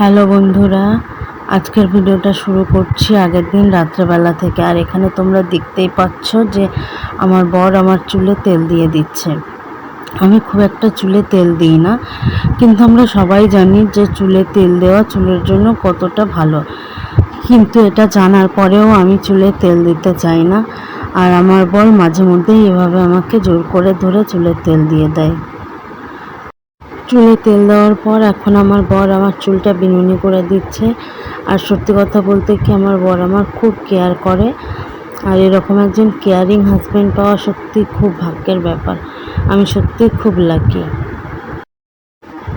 Hello বন্ধুরা, আজকের ভিডিওটা শুরু করছি আগের দিন রাত্রেবেলা থেকে। আর এখানে তোমরা দেখতেই পাচ্ছ যে আমার বর আমার চুলে তেল দিয়ে দিচ্ছে। আমি খুব একটা চুলে তেল দিই না, কিন্তু আমরা সবাই জানি যে চুলে তেল দেওয়া চুলের জন্য কতটা ভালো। কিন্তু এটা জানার পরেও আমি চুলে তেল দিতে চাই না। আর আমার বর মাঝে মধ্যেই এভাবে আমাকে জোর করে ধরে চুলে তেল দিয়ে দেয়। চুলে তেল দেওয়ার পর এখন আমার বর আমার চুলটা বিনুনি করে দিচ্ছে। আর সত্যি কথা বলতে কি আমার বর আমার খুব কেয়ার করে। আর এরকম একজন কেয়ারিং হাজব্যান্ড পাওয়া সত্যি খুব ভাগ্যের ব্যাপার। আমি সত্যি খুব লাকি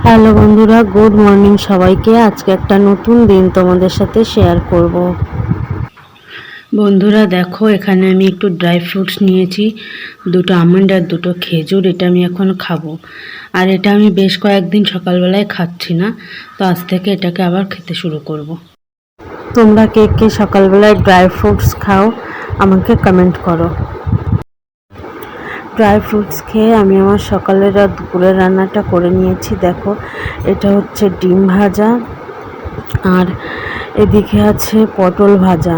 হ্যালো বন্ধুরা, গুড মর্নিং সবাইকে। আজকে একটা নতুন দিন তোমাদের সাথে শেয়ার করব। বন্ধুরা দেখো, এখানে আমি একটু ড্রাই ফ্রুটস নিয়েছি, দুটো আমন্ড আর দুটো খেজুর, এটা আমি এখন খাব। আর এটা আমি বেশ কয়েকদিন সকালবেলায় খাচ্ছি না, তো আজ থেকে এটাকে আবার খেতে শুরু করব। তোমরা কে কে সকালবেলায় ড্রাই ফ্রুটস খাও, আমাকে কমেন্ট করো। ড্রাই ফ্রুটস খেয়ে আমি আমার সকালের আর দুপুরের রান্নাটা করে নিয়েছি, দেখো। এটা হচ্ছে ডিম ভাজা, আর এদিকে আছে পটল ভাজা।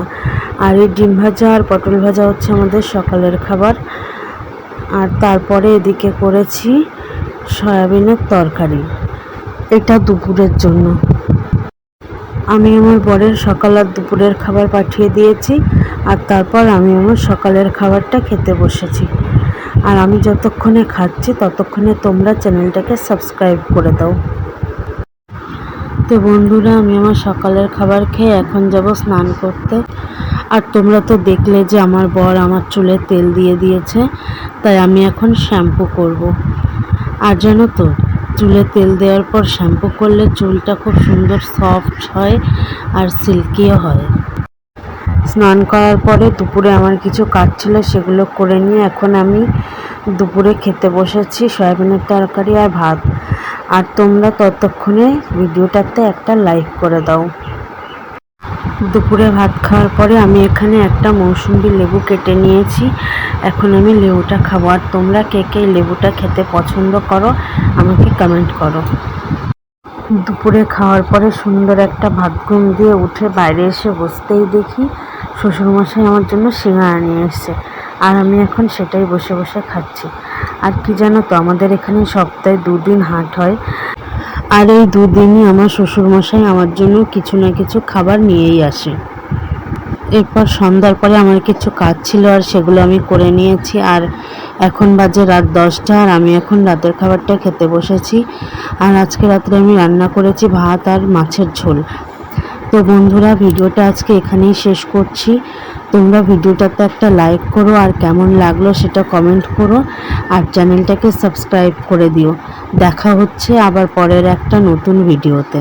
আর এই ডিম ভাজা আর পটল ভাজা হচ্ছে আমাদের সকালের খাবার। আর তারপরে এদিকে করেছি সয়াবিনের তরকারি। এটা দুপুরের জন্য। আমি আমার বরের সকাল আর দুপুরের খাবার পাঠিয়ে দিয়েছি আর তারপর আমি আমার সকালের খাবারটা খেতে বসেছি। আর আমি যতক্ষণে খাচ্ছি ততক্ষণে তোমরা চ্যানেলটাকে সাবস্ক্রাইব করে দাও। তো বন্ধুরা, আমি আমার সকালের খাবার খেয়ে এখন যাব স্নান করতে। আর তোমরা তো দেখলে যে আমার বর আমার চুলে তেল দিয়ে দিয়েছে, তাই আমি এখন শ্যাম্পু করব। আর জানো তো, চুলে তেল দেওয়ার পর শ্যাম্পু করলে চুলটা খুব সুন্দর সফট হয় আর সিল্কিও হয়। স্নান করার পরে দুপুরে আমার কিছু কাজ ছিল, সেগুলো করে নিয়ে এখন আমি দুপুরে খেতে বসেছি সয়াবিনের তরকারি আর ভাত। আর তোমরা ততক্ষণে ভিডিওটাতে একটা লাইক করে দাও। দুপুরে ভাত খাওয়ার পরে আমি এখানে একটা মৌসুম্বি লেবু কেটে নিয়েছি। এখন আমি লেবুটা খাব। আর তোমরা কে কে লেবুটা খেতে পছন্দ করো, আমাকে কমেন্ট করো। দুপুরে খাওয়ার পরে সুন্দর একটা ভাত ঘুম দিয়ে উঠে বাইরে এসে বসতেই দেখি শ্বশুরমশাই আমার জন্য সিঙ্গারা নিয়ে এসছে। আর আমি এখন সেটাই বসে বসে খাচ্ছি। আর কি জানো তো, আমাদের এখানে সপ্তাহে দুদিন হাট হয়। আর এই দুদিনই আমার শ্বশুরমশাই আমার জন্য কিছু না কিছু খাবার নিয়েই আসে। এরপর সন্ধ্যার পরে আমার কিছু কাজ ছিল আর সেগুলো আমি করে নিয়েছি। আর এখন বাজে রাত দশটা আর আমি এখন রাতের খাবারটা খেতে বসেছি। আর আজকে রাত্রে আমি রান্না করেছি ভাত আর মাছের ঝোল। তো বন্ধুরা, ভিডিওটা আজকে এখানেই শেষ করছি। তোমরা ভিডিওটাতে একটা লাইক করো আর কেমন লাগল সেটা কমেন্ট করো আর চ্যানেলটাকে সাবস্ক্রাইব করে দিও। দেখা হচ্ছে আবার পরের একটা নতুন ভিডিওতে।